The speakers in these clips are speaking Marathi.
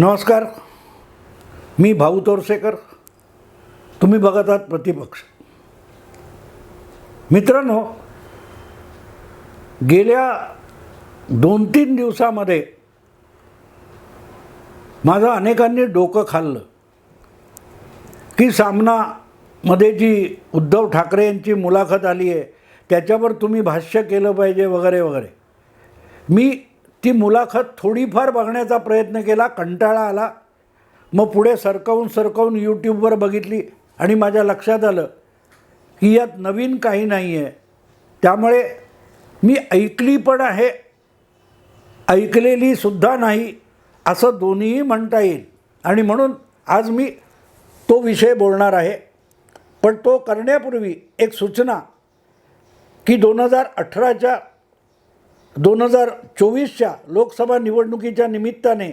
नमस्कार. मी भाऊ तोरसेकर. तुम्ही बघत आहात प्रतिपक्ष. मित्रांनो गेल्या दोन तीन दिवसामध्ये माझं अनेकांनी डोकं खाल्लं की सामनामध्ये जी उद्धव ठाकरे यांची मुलाखत आली आहे त्याच्यावर तुम्ही भाष्य केलं पाहिजे वगैरे वगैरे. मी ती मुलाखत थोडीफार बघण्याचा प्रयत्न केला कंटाळा आला. मग पुढे सरकवून सरकवून यूट्यूबवर बघितली आणि माझ्या लक्षात आलं की यात नवीन काही नाही आहे त्यामुळे मी ऐकली पण आहे. ऐकलेली सुद्धा नाही असं दोन्हीही म्हणता येईल. आणि म्हणून आज मी तो विषय बोलणार आहे. पण तो करण्यापूर्वी एक सूचना की दोन हजार अठराच्या दोन हजार चोवीसच्या लोकसभा निवडणुकीच्या निमित्ताने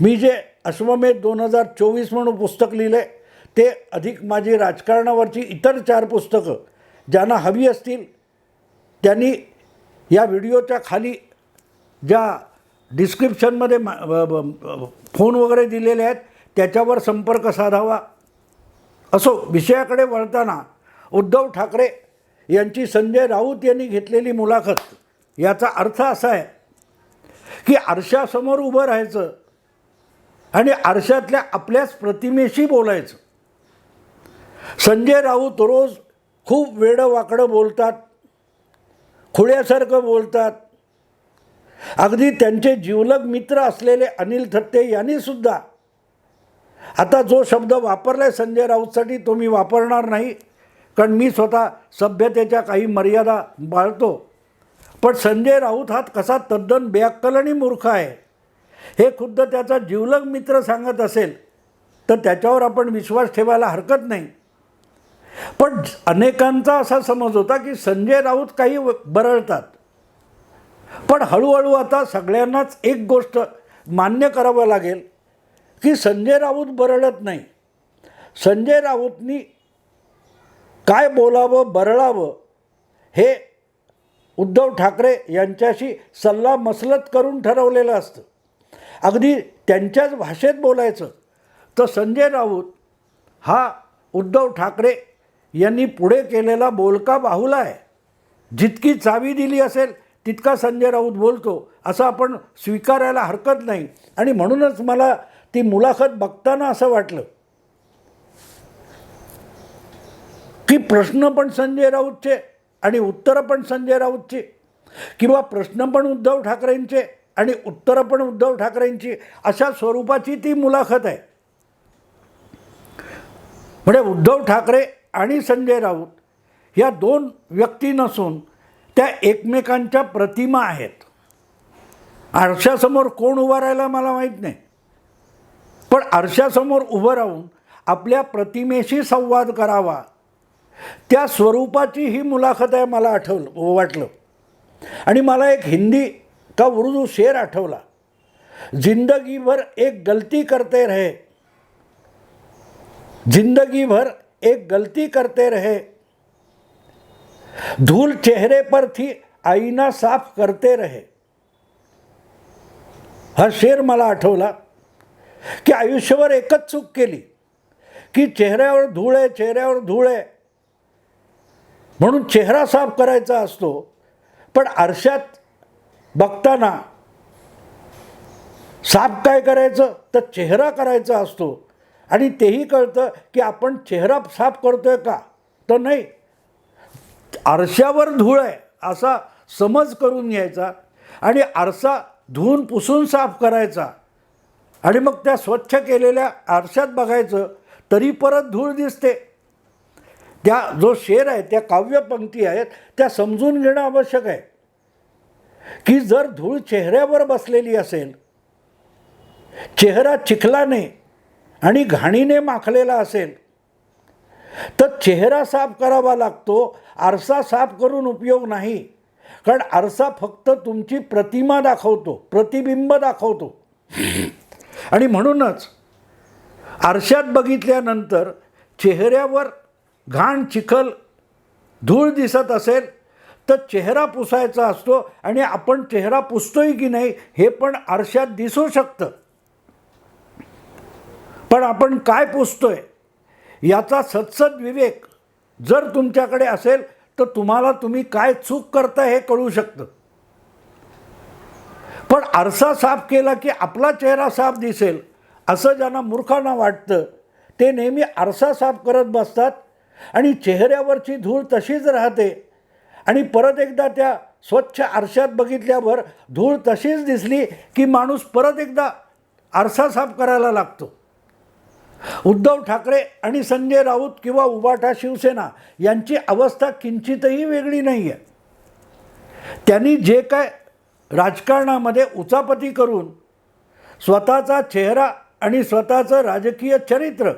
मी जे अश्वमेध दोन हजार चोवीस म्हणून पुस्तक लिहिलं ते अधिक माझी राजकारणावरची इतर चार पुस्तकं ज्यांना हवी असतील त्यांनी या व्हिडिओच्या खाली ज्या डिस्क्रिप्शनमध्ये मा- ब- फोन वगैरे दिलेले आहेत त्याच्यावर संपर्क साधावा. असो विषयाकडे वळताना उद्धव ठाकरे यांची संजय राऊत यांनी घेतलेली मुलाखत याचा अर्थ असा आहे की आरशासमोर उभं राहायचं आणि आरशातल्या आपल्याच प्रतिमेशी बोलायचं. संजय राऊत रोज खूप वेडं वाकडं बोलतात खुळ्यासारखं बोलतात. अगदी त्यांचे जीवलग मित्र असलेले अनिल थत्ते यांनी सुद्धा आता जो शब्द वापरलाय संजय राऊतसाठी तो मी वापरणार नाही कारण मी स्वतः सभ्यतेच्या काही मर्यादा बाळतो. पण संजय राऊत हा कसा तद्दन बेअक्कल आणि मूर्ख आहे? हे खुद्द त्याचा जीवलग मित्र सांगत असेल तर त्याच्यावर आपण विश्वास ठेवायला हरकत नाही. पण अनेकांचा असा समज होता की संजय राऊत काही व- बरळतात. पण हळूहळू आता सगळ्यांनाच एक गोष्ट मान्य करावं लागेल की संजय राऊत बरळत नाही. संजय राऊतनी काय बोलावं बरळावं हे उद्धव ठाकरे यांच्याशी सल्ला मसलत करून ठरवलेलं असतं. अगदी त्यांच्याच भाषेत बोलायचं तर संजय राऊत हा उद्धव ठाकरे यांनी पुढे केलेला बोलका बाहुला आहे. जितकी चावी दिली असेल तितका संजय राऊत बोलतो असं आपण स्वीकारायला हरकत नाही. आणि म्हणूनच मला ती मुलाखत बघताना असं वाटलं की प्रश्न पण संजय राऊतचे आणि उत्तरं पण संजय राऊतची किंवा प्रश्न पण उद्धव ठाकरेंचे आणि उत्तरं पण उद्धव ठाकरेंची अशा स्वरूपाची ती मुलाखत आहे. म्हणजे उद्धव ठाकरे आणि संजय राऊत या दोन व्यक्ती नसून त्या एकमेकांच्या प्रतिमा आहेत. आरशासमोर कोण उभा राहिला मला माहीत नाही. पण आरशासमोर उभं राहून आपल्या प्रतिमेशी संवाद करावा त्या स्वरूपाची ही मुलाखत आहे मला आठवलं वाटलं. आणि मला एक हिंदी का उर्दू शेर आठवला. जिंदगीभर एक गलती करते रहे. जिंदगीभर एक गलती करते रहे. धूल चेहरे पर थी आईना साफ करते रहे. हा शेर मला आठवला की आयुष्यभर एकच चूक केली की चेहऱ्यावर धूळ आहे चेहऱ्यावर धूळ आहे. म्हणून चेहरा साफ करायचा असतो. पण आरशात बघताना साफ काय करायचं? तर चेहरा करायचा असतो. आणि तेही कळतं की आपण चेहरा साफ करतोय का? तर नाही. आरशावर धूळ आहे असा समज करून घ्यायचा आणि आरसा धुवून पुसून साफ करायचा. आणि मग त्या स्वच्छ केलेल्या आरशात बघायचं तरी परत धूळ दिसते. त्या जो शेर आहे त्या काव्यपंक्ती आहेत त्या समजून घेणं आवश्यक आहे. की जर धूळ चेहऱ्यावर बसलेली असेल चेहरा चिखलाने आणि घाणीने माखलेला असेल तर चेहरा साफ करावा लागतो आरसा साफ करून उपयोग नाही. कारण आरसा फक्त तुमची प्रतिमा दाखवतो प्रतिबिंब दाखवतो. आणि म्हणूनच आरशात बघितल्यानंतर चेहऱ्यावर घाण चिखल धूळ दिसत असेल तर चेहरा पुसायचा असतो आणि आपण चेहरा पुसतोय की नाही हे पण आरशात दिसू शकतं. पण आपण काय पुसतोय? याचा सत्सद विवेक जर तुमच्याकडे असेल तर तुम्हाला तुम्ही काय चूक करता हे कळू शकतं. पण आरसा साफ केला की आपला चेहरा साफ दिसेल असं ज्यांना मूर्खांना वाटतं ते नेहमी आरसा साफ करत बसतात आणि चेहऱ्यावरची धूळ तशीच राहते. आणि परत एकदा त्या स्वच्छ आरशात बघितल्यावर धूळ तशीच दिसली की माणूस परत एकदा आरसा साफ करायला लागतो. उद्धव ठाकरे आणि संजय राऊत किंवा उबाठा शिवसेना यांची अवस्था किंचितही वेगळी नाही आहे त्यांनी जे काय राजकारणामध्ये उचापती करून स्वतःचा चेहरा आणि स्वतःचं राजकीय चरित्र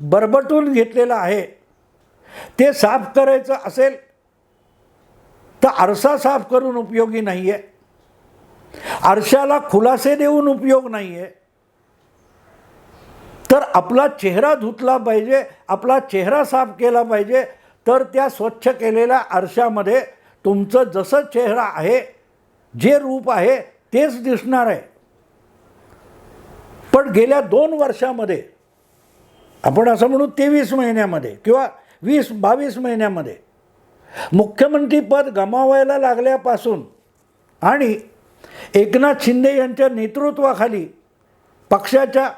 बरबटून घेतलेलं आहे ते साफ करायचं असेल तर आरसा साफ करून उपयोगी नाही आहे आरशाला खुलासे देऊन उपयोग नाही आहे तर आपला चेहरा धुतला पाहिजे आपला चेहरा साफ केला पाहिजे तर त्या स्वच्छ केलेल्या आरशामध्ये तुमचं जसं चेहरा आहे जे रूप आहे तेच दिसणार आहे. पण गेल्या दोन वर्षामध्ये आपण असं म्हणू तेवीस महिन्यामध्ये किंवा वीस बावीस महिन्यामध्ये. मुख्यमंत्रीपद गमावायला लागल्यापासून आणि एकनाथ शिंदे यांच्या नेतृत्वाखाली पक्षाच्या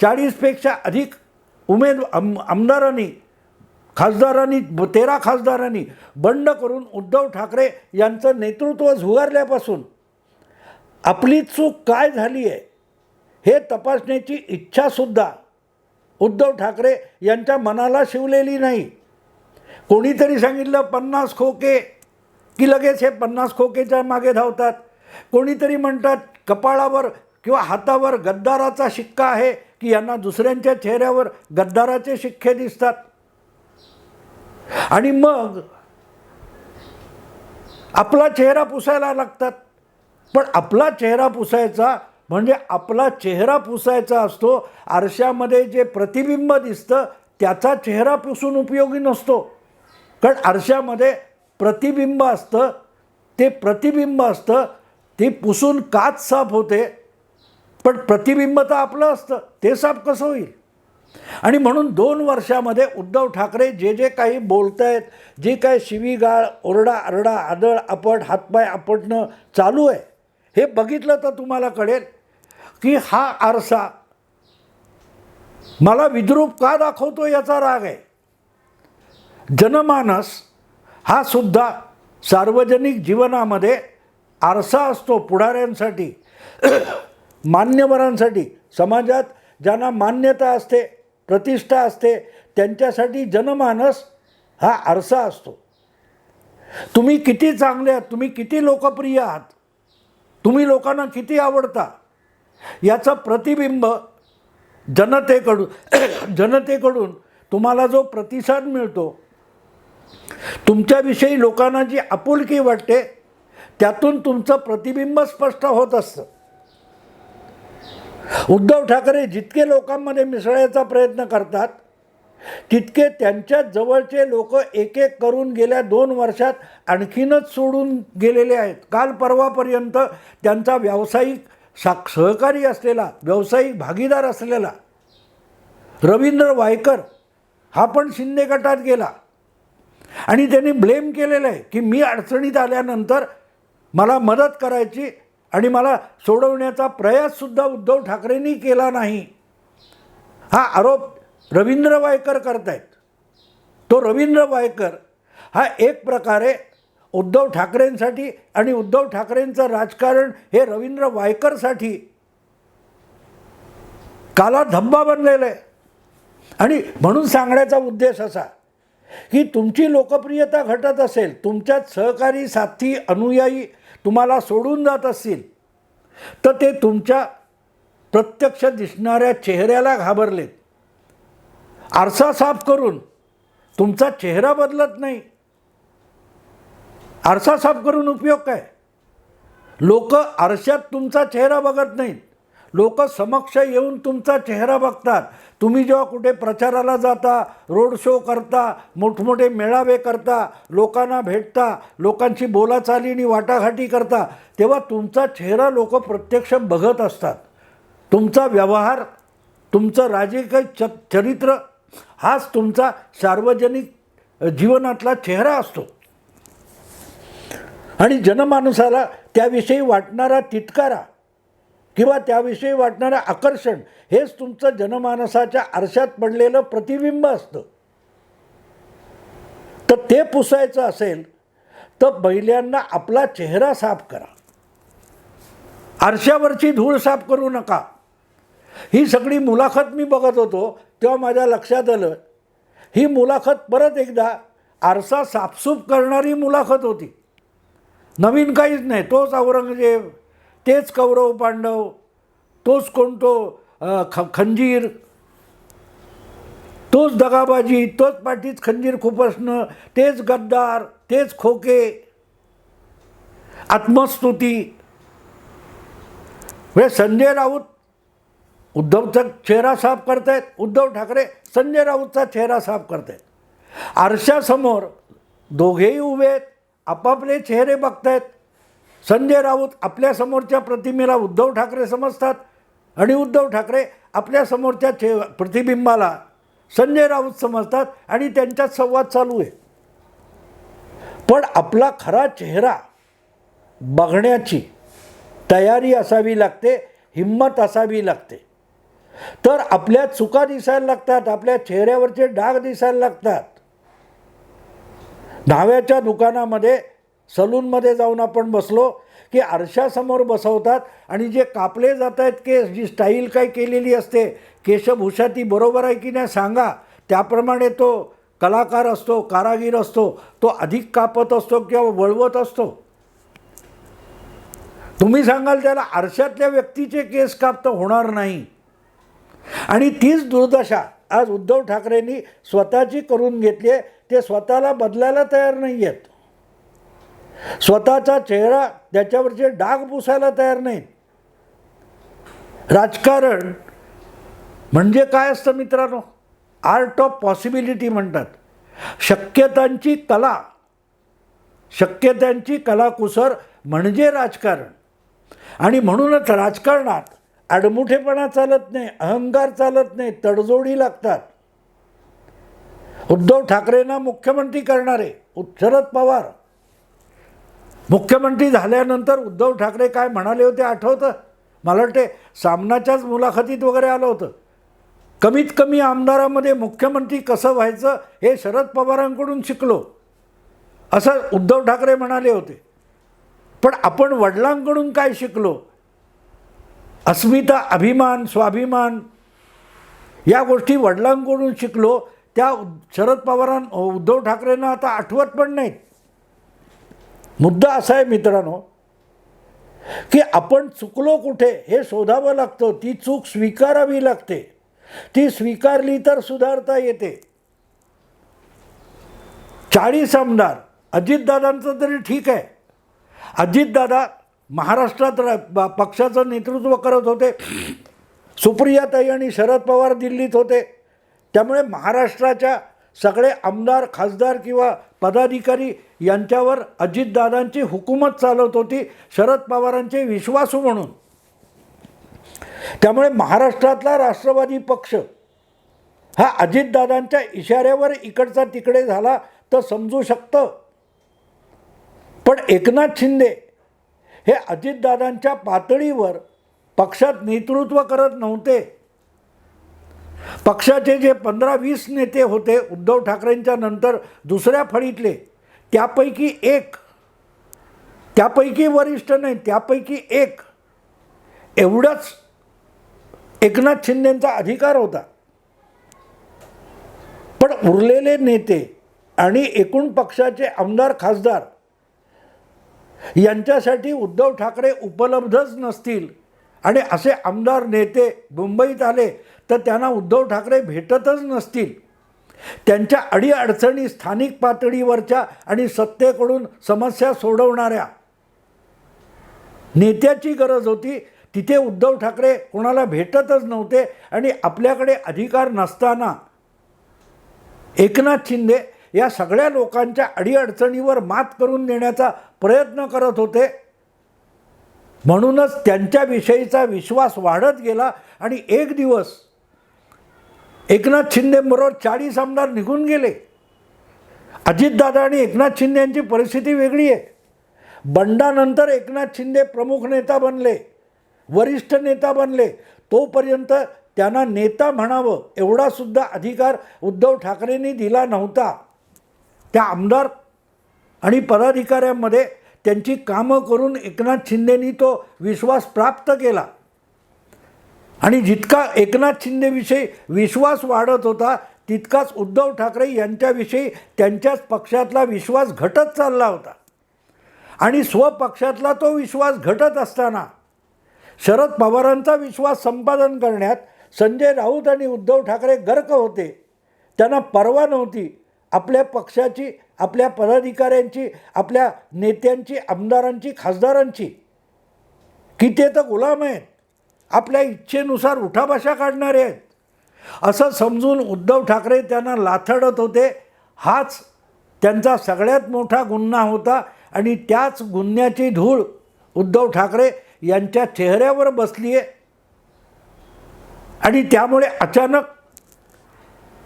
चाळीसपेक्षा अधिक उमेद आम आमदारांनी खासदारांनी तेरा खासदारांनी बंड करून उद्धव ठाकरे यांचं नेतृत्व झुगारल्यापासून आपली चूक काय झाली आहे हे तपासण्याची इच्छासुद्धा उद्धव ठाकरे यांच्या मनाला शिवलेली नाही. कोणीतरी सांगितलं पन्नास खोके की लगेच हे पन्नास खोकेच्या मागे धावतात. कोणीतरी म्हणतात कपाळावर किंवा हातावर गद्दाराचा शिक्का आहे की यांना दुसऱ्यांच्या चेहऱ्यावर गद्दाराचे शिक्के दिसतात. आणि मग आपला चेहरा पुसायला लागतात. पण आपला चेहरा पुसायचा म्हणजे आपला चेहरा पुसायचा असतो आरशामध्ये जे प्रतिबिंब दिसतं त्याचा चेहरा पुसून उपयोगी नसतो. कारण आरशामध्ये प्रतिबिंब असतं ते प्रतिबिंब असतं ते पुसून काच साफ होते पण प्रतिबिंब तर आपलं असतं ते साफ कसं होईल? आणि म्हणून दोन वर्षामध्ये उद्धव ठाकरे जे जे काही बोलत आहेत जे काय शिवीगाळ ओरडा आरडा आदळ आपट हातपाय आपटणं चालू आहे हे बघितलं तर तुम्हाला कळेल की हा आरसा. मला विद्रूप का दाखवतो याचा राग आहे. जनमानस हा सुद्धा सार्वजनिक जीवनामध्ये आरसा असतो पुढाऱ्यांसाठी. मान्यवरांसाठी. समाजात ज्यांना मान्यता असते प्रतिष्ठा असते त्यांच्यासाठी जनमानस हा आरसा असतो. तुम्ही किती चांगले आहात तुम्ही किती लोकप्रिय आहात तुम्ही लोकांना किती आवडता याचं प्रतिबिंब जनतेकडून जनतेकडून तुम्हाला जो प्रतिसाद मिळतो तुमच्याविषयी लोकांना जी आपुलकी वाटते त्यातून तुमचं प्रतिबिंब स्पष्ट होत असतं. उद्धव ठाकरे जितके लोकांमध्ये मिसळायचा प्रयत्न करतात तितके त्यांच्या जवळचे लोक एक एक करून गेल्या दोन वर्षात आणखीनच सोडून गेलेले आहेत. काल परवापर्यंत त्यांचा व्यावसायिक साक सहकारी असलेला व्यावसायिक भागीदार असलेला रवींद्र वायकर हा पण शिंदे गटात गेला. आणि त्यांनी ब्लेम केलेलं आहे की मी अडचणीत आल्यानंतर मला मदत करायची आणि मला सोडवण्याचा प्रयाससुद्धा उद्धव ठाकरेंनी केला नाही. हा आरोप रवींद्र वायकर करतायत. तो रवींद्र वायकर हा एक प्रकारे उद्धव ठाकरेंसाठी आणि उद्धव ठाकरेंचं राजकारण हे रवींद्र वायकरसाठी काला धब्बा बनलेला आहे. आणि म्हणून सांगण्याचा उद्देश असा की तुमची लोकप्रियता घटत असेल तुमच्यात सहकारी साथी अनुयायी तुम्हाला सोडून जात असतील तर ते तुमच्या प्रत्यक्ष दिसणाऱ्या चेहऱ्याला घाबरलेत. आरसा साफ करून तुमचा चेहरा बदलत नाही. आरसा साफ करून उपयोग काय? लोक आरशात तुमचा चेहरा बघत नाहीत. लोक समक्ष येऊन तुमचा चेहरा बघतात. तुम्ही जेव्हा कुठे प्रचाराला जाता रोड शो करता मोठमोठे मेळावे करता लोकांना भेटता लोकांची बोलाचालीनी वाटाघाटी करता तेव्हा तुमचा चेहरा लोक प्रत्यक्ष बघत असतात. तुमचा व्यवहार तुमचं राजकीय च चरित्र हाच तुमचा सार्वजनिक जीवनातला चेहरा असतो. आणि जनमानसाला त्याविषयी वाटणारा तिटकारा किंवा त्याविषयी वाटणारं आकर्षण हेच तुमचं जनमानसाच्या आरशात पडलेलं प्रतिबिंब असतं. तर ते पुसायचं असेल तर पहिल्यांदा आपला चेहरा साफ करा. आरशावरची धूळ साफ करू नका. ही सगळी मुलाखत मी बघत होतो तेव्हा माझ्या लक्षात आलं. ही मुलाखत परत एकदा आरसा साफसूफ करणारी मुलाखत होती. नवीन काहीच नाही. तोच औरंगजेब तेच कौरव पांडव तोच कोणतो ख खंजीर. तोच दगाबाजी तोच पाठीत खंजीर खुपसणं तेच गद्दार तेच खोके. आत्मस्तुती. म्हणजे संजय राऊत उद्धवचा चेहरा साफ करतायत. उद्धव ठाकरे संजय राऊतचा चेहरा साफ करतायत. आरशासमोर दोघेही उभे आहेत. आपापले चेहरे बघतायत. संजय राऊत आपल्या समोरच्या प्रतिमेला उद्धव ठाकरे समजतात आणि उद्धव ठाकरे आपल्या समोरच्या चे प्रतिबिंबाला संजय राऊत समजतात आणि त्यांच्यात संवाद चालू आहे. पण आपला खरा चेहरा बघण्याची तयारी असावी लागते हिंमत असावी लागते. तर आपल्या चुका दिसायला लागतात आपल्या चेहऱ्यावरचे डाग दिसायला लागतात. न्हाव्याच्या दुकानामध्ये सलूनमध्ये जाऊन आपण बसलो की आरशासमोर बसवतात आणि जे कापले जात आहेत केस जी स्टाईल काय केलेली असते केशभूषा ती बरोबर आहे की नाही सांगा. त्याप्रमाणे तो कलाकार असतो कारागीर असतो तो अधिक कापत असतो किंवा वळवत असतो. तुम्ही सांगाल त्याला आरशातल्या व्यक्तीचे केस काप तर होणार नाही. आणि तीच दुर्दशा आज उद्धव ठाकरेंनी स्वतःची करून घेतली आहे. ते स्वतःला बदलायला तयार नाही आहेत स्वतःचा चेहरा त्याच्यावरचे डाग पुसायला तयार नाहीत. राजकारण म्हणजे काय असतं मित्रांनो? आर्ट ऑफ पॉसिबिलिटी म्हणतात. शक्यतांची कला शक्यतांची कलाकुसर म्हणजे राजकारण. आणि म्हणूनच राजकारणात आडमुठेपणा चालत नाही अहंकार चालत नाही तडजोडी लागतात. उद्धव ठाकरेंना मुख्यमंत्री करणारे शरद पवार. मुख्यमंत्री झाल्यानंतर उद्धव ठाकरे काय म्हणाले होते आठवतं? मला वाटते सामनाच्याच मुलाखतीत वगैरे आलं होतं. कमीत कमी आमदारामध्ये मुख्यमंत्री कसं व्हायचं हे शरद पवारांकडून शिकलो. असं उद्धव ठाकरे म्हणाले होते. पण आपण वडिलांकडून काय शिकलो? अस्मिता अभिमान स्वाभिमान या गोष्टी वडिलांकडून शिकलो. त्या शरद पवारां उद्धव ठाकरेंना आता आठवत पण नाहीत. मुद्दा असा आहे मित्रांनो की आपण चुकलो कुठे हे शोधावं लागतं ती चूक स्वीकारावी लागते. ती स्वीकारली तर सुधारता येते. चाळीस आमदार अजितदादांचं तरी ठीक आहे. अजितदादा महाराष्ट्रात पक्षाचं नेतृत्व करत होते. सुप्रियाताई आणि शरद पवार दिल्लीत होते. त्यामुळे महाराष्ट्राच्या सगळे आमदार खासदार किंवा पदाधिकारी यांच्यावर अजितदादांची हुकूमत चालवत होती शरद पवारांचे विश्वासू म्हणून. त्यामुळे महाराष्ट्रातला राष्ट्रवादी पक्ष हा अजितदादांच्या इशाऱ्यावर इकडचा तिकडे झाला तर समजू शकतं. पण एकनाथ शिंदे हे अजितदादांच्या पातळीवर पक्षात नेतृत्व करत नव्हते. पक्षाचे जे पंधरा वीस नेते होते उद्धव ठाकरेंच्या नंतर दुसऱ्या फळीतले त्यापैकी एक त्यापैकी वरिष्ठ नाही त्यापैकी एक एवढंच एकनाथ शिंदेंचा अधिकार होता. पण उरलेले नेते आणि एकूण पक्षाचे आमदार खासदार यांच्यासाठी उद्धव ठाकरे उपलब्धच नसतील. आणि असे आमदार नेते मुंबईत आले तर त्यांना उद्धव ठाकरे भेटतच नसतील. त्यांच्या अडीअडचणी स्थानिक पातळीवरच्या आणि सत्तेकडून समस्या सोडवणाऱ्या नेत्याची गरज होती. तिथे उद्धव ठाकरे कोणाला भेटतच नव्हते आणि आपल्याकडे अधिकार नसताना एकनाथ शिंदे या सगळ्या लोकांच्या अडीअडचणीवर मात करून देण्याचा प्रयत्न करत होते. म्हणूनच त्यांच्याविषयीचा विश्वास वाढत गेला आणि एक दिवस एकनाथ शिंदेबरोबर चाळीस आमदार निघून गेले. अजितदादा आणि एकनाथ शिंदे यांची परिस्थिती वेगळी आहे. बंडानंतर एकनाथ शिंदे प्रमुख नेता बनले वरिष्ठ नेता बनले. तोपर्यंत त्यांना नेता म्हणावं एवढासुद्धा अधिकार उद्धव ठाकरेंनी दिला नव्हता. त्या आमदार आणि पदाधिकाऱ्यांमध्ये त्यांची कामं करून एकनाथ शिंदेनी तो विश्वास प्राप्त केला. आणि जितका एकनाथ शिंदेविषयी विश्वास वाढत होता तितकाच उद्धव ठाकरे यांच्याविषयी त्यांच्याच पक्षातला विश्वास घटत चालला होता. आणि स्वपक्षातला तो विश्वास घटत असताना शरद पवारांचा विश्वास संपादन करण्यात संजय राऊत आणि उद्धव ठाकरे गर्क होते. त्यांना परवा नव्हती. आपल्या पक्षाची आपल्या पदाधिकाऱ्यांची आपल्या नेत्यांची आमदारांची खासदारांची. की ते तर गुलाम आहेत. आपल्या इच्छेनुसार उठाभाषा काढणारे आहेत. असं समजून उद्धव ठाकरे त्यांना लाथडत होते. हाच त्यांचा सगळ्यात मोठा गुन्हा होता आणि त्याच गुन्ह्याची धूळ उद्धव ठाकरे यांच्या चेहऱ्यावर बसली आहे आणि त्यामुळे अचानक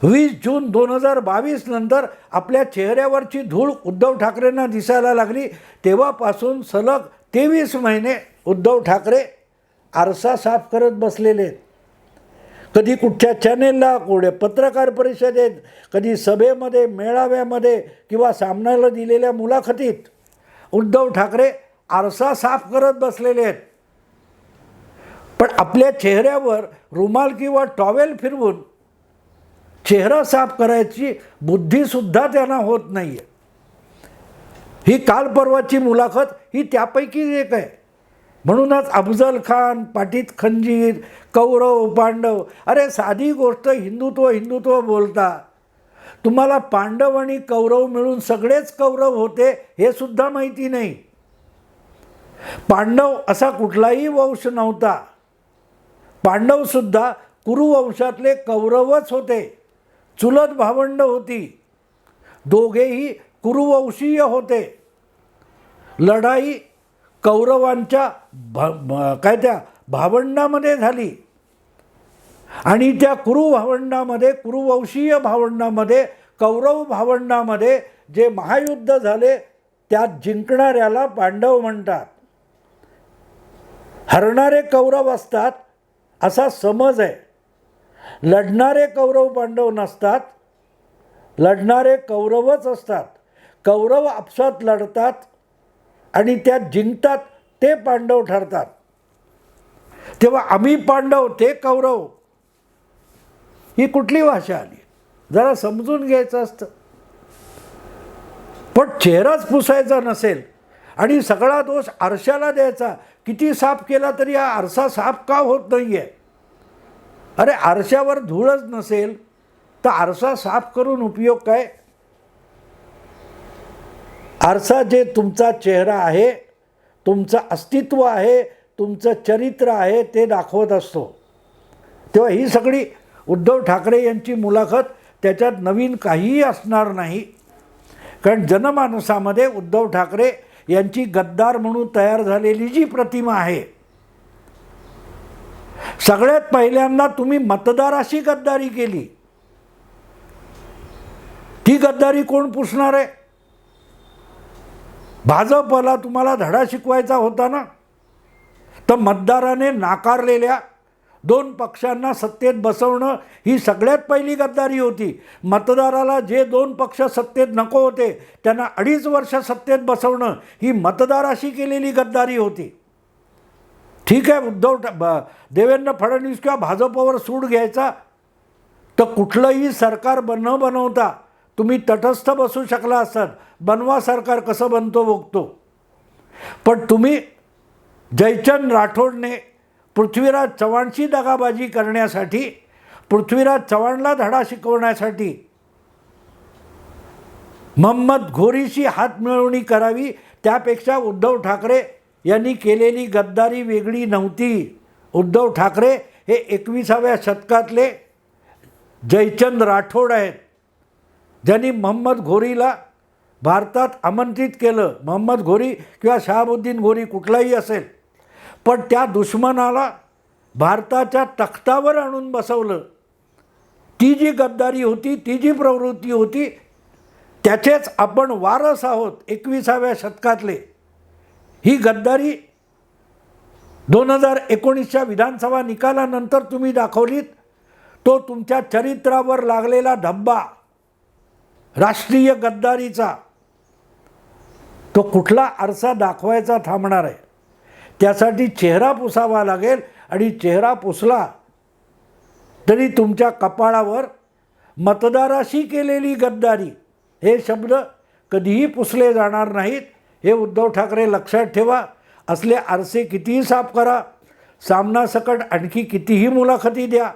वीस जून दोन हजार बावीस नंतर आपल्या चेहऱ्यावरची धूळ उद्धव ठाकरेंना दिसायला लागली. तेव्हापासून सलग तेवीस महिने उद्धव ठाकरे आरसा साफ करत बसलेले आहेत. कधी कुठच्या चॅनेलला कुठे पत्रकार परिषदेत कधी सभेमध्ये मेळाव्यामध्ये किंवा सामन्याला दिलेल्या मुलाखतीत उद्धव ठाकरे आरसा साफ करत बसलेले आहेत. पण आपल्या चेहऱ्यावर रुमाल किंवा टॉवेल फिरवून चेहरा साफ करायची बुद्धीसुद्धा त्यांना होत नाही आहे ही काल परवाची मुलाखत ही त्यापैकी एक आहे. म्हणूनच अफजल खान पाटीत खंजीर कौरव पांडव अरे साधी गोष्ट हिंदुत्व हिंदुत्व बोलता. तुम्हाला पांडव आणि कौरव मिळून सगळेच कौरव होते हे सुद्धा माहिती नाही. पांडव असा कुठलाही वंश नव्हता. पांडवसुद्धा कुरुवंशातले कौरवच होते. चुलत भावंड होती. दोघेही कुरुवंशीय होते. लढाई कौरवांच्या भा काय त्या भावंडामध्ये झाली. आणि त्या कुरु भावंडामध्ये कुरुवंशीय भावंडामध्ये कौरव भावंडामध्ये जे महायुद्ध झाले त्यात जिंकणाऱ्याला पांडव म्हणतात. हरणारे कौरव असतात असा समज आहे. लढणारे कौरव पांडव नसतात लढणारे कौरवच असतात. कौरव आपसात लढतात आणि त्यात जिंकतात ते पांडव ठरतात. तेव्हा आम्ही पांडव ते कौरव ही कुठली भाषा आली? जरा समजून घ्यायचं असतं. पण चेहराच पुसायचा नसेल आणि सगळा दोष आरशाला द्यायचा. किती साफ केला तरी हा आरसा साफ का होत नाही आहे अरे आरशावर धूळच नसेल तर आरसा साफ करून उपयोग काय? आरसा जे तुमचा चेहरा आहे तुमचं अस्तित्व आहे तुमचं चरित्र आहे ते दाखवत असतो. तेव्हा ही सगळी उद्धव ठाकरे यांची मुलाखत त्याच्यात नवीन काहीही असणार नाही. कारण जनमानसामध्ये उद्धव ठाकरे यांची गद्दार म्हणून तयार झालेली जी प्रतिमा आहे सगळ्यात पहिल्यांदा तुम्ही मतदाराशी गद्दारी केली. ती गद्दारी कोण पुसणार आहे? भाजपला तुम्हाला धडा शिकवायचा होता ना? तर मतदाराने नाकारलेल्या दोन पक्षांना सत्तेत बसवणं ही सगळ्यात पहिली गद्दारी होती. मतदाराला जे दोन पक्ष सत्तेत नको होते त्यांना अडीच वर्ष सत्तेत बसवणं ही मतदाराशी केलेली गद्दारी होती. ठीक आहे उद्धव ठा- ब- देवेंद्र फडणवीस किंवा भाजपवर सूड घ्यायचा? तर कुठलंही सरकार बन न बनवता तुम्ही तटस्थ बसू शकला असतात बनवा सरकार कसं बनतो बघतो. पण तुम्ही जयचंद राठोडने पृथ्वीराज चव्हाणशी दगाबाजी करण्यासाठी पृथ्वीराज चव्हाणला धडा शिकवण्यासाठी मोहम्मद घोरीशी हातमिळवणी करावी त्यापेक्षा उद्धव ठाकरे यांनी केलेली गद्दारी वेगळी नव्हती. उद्धव ठाकरे हे एकविसाव्या शतकातले जयचंद राठोड आहेत. ज्यांनी मोहम्मद घोरीला भारतात आमंत्रित केलं. मोहम्मद घोरी किंवा शहाबुद्दीन घोरी कुठलाही असेल. पण त्या दुश्मनाला भारताच्या तख्तावर आणून बसवलं. ती जी गद्दारी होती ती जी प्रवृत्ती होती त्याचेच आपण वारस आहोत एकविसाव्या शतकातले. ही गद्दारी दोन हजार एकोणीसच्या विधानसभा निकालानंतर तुम्ही दाखवलीत. तो तुमच्या चरित्रावर लागलेला धब्बा राष्ट्रीय गद्दारीचा तो कुठला आरसा दाखवायचा थांबणार आहे. त्यासाठी चेहरा पुसावा लागेल आणि चेहरा पुसला तरी तुमच्या कपाळावर मतदाराशी केलेली गद्दारी हे शब्द कधीही पुसले जाणार नाहीत. हे उद्धव ठाकरे लक्षात ठेवा. असले आरसे कितीही साफ करा. सामनासकट आणखी कितीही मुलाखती द्या.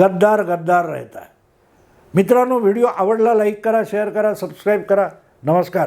गद्दार गद्दार राहता. मित्रांनो व्हिडिओ आवडला लाईक करा शेअर करा सबस्क्राईब करा. नमस्कार.